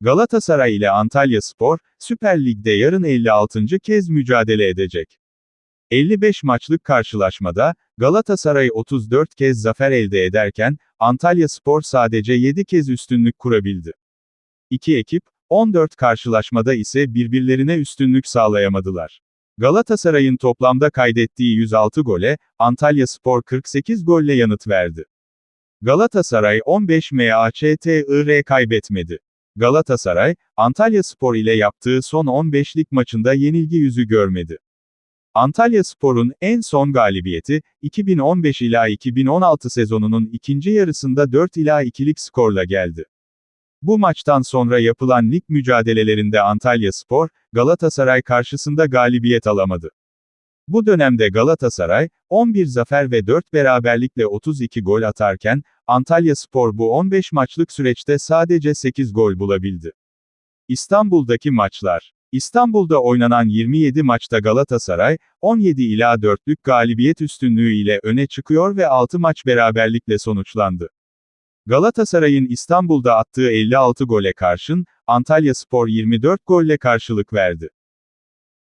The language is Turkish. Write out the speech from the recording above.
Galatasaray ile Antalyaspor, Süper Lig'de yarın 56. kez mücadele edecek. 55 maçlık karşılaşmada, Galatasaray 34 kez zafer elde ederken, Antalyaspor sadece 7 kez üstünlük kurabildi. İki ekip, 14 karşılaşmada ise birbirlerine üstünlük sağlayamadılar. Galatasaray'ın toplamda kaydettiği 106 gole, Antalyaspor 48 golle yanıt verdi. Galatasaray 15 MAÇTIR kaybetmedi. Galatasaray, Antalyaspor ile yaptığı son 15'lik maçında yenilgi yüzü görmedi. Antalyaspor'un en son galibiyeti, 2015 ila 2016 sezonunun ikinci yarısında 4 ila 2'lik skorla geldi. Bu maçtan sonra yapılan lig mücadelelerinde Antalyaspor, Galatasaray karşısında galibiyet alamadı. Bu dönemde Galatasaray, 11 zafer ve 4 beraberlikle 32 gol atarken, Antalyaspor bu 15 maçlık süreçte sadece 8 gol bulabildi. İstanbul'daki maçlar İstanbul'da oynanan 27 maçta Galatasaray, 17 ila 4'lük galibiyet üstünlüğü ile öne çıkıyor ve 6 maç beraberlikle sonuçlandı. Galatasaray'ın İstanbul'da attığı 56 gole karşın, Antalyaspor 24 golle karşılık verdi.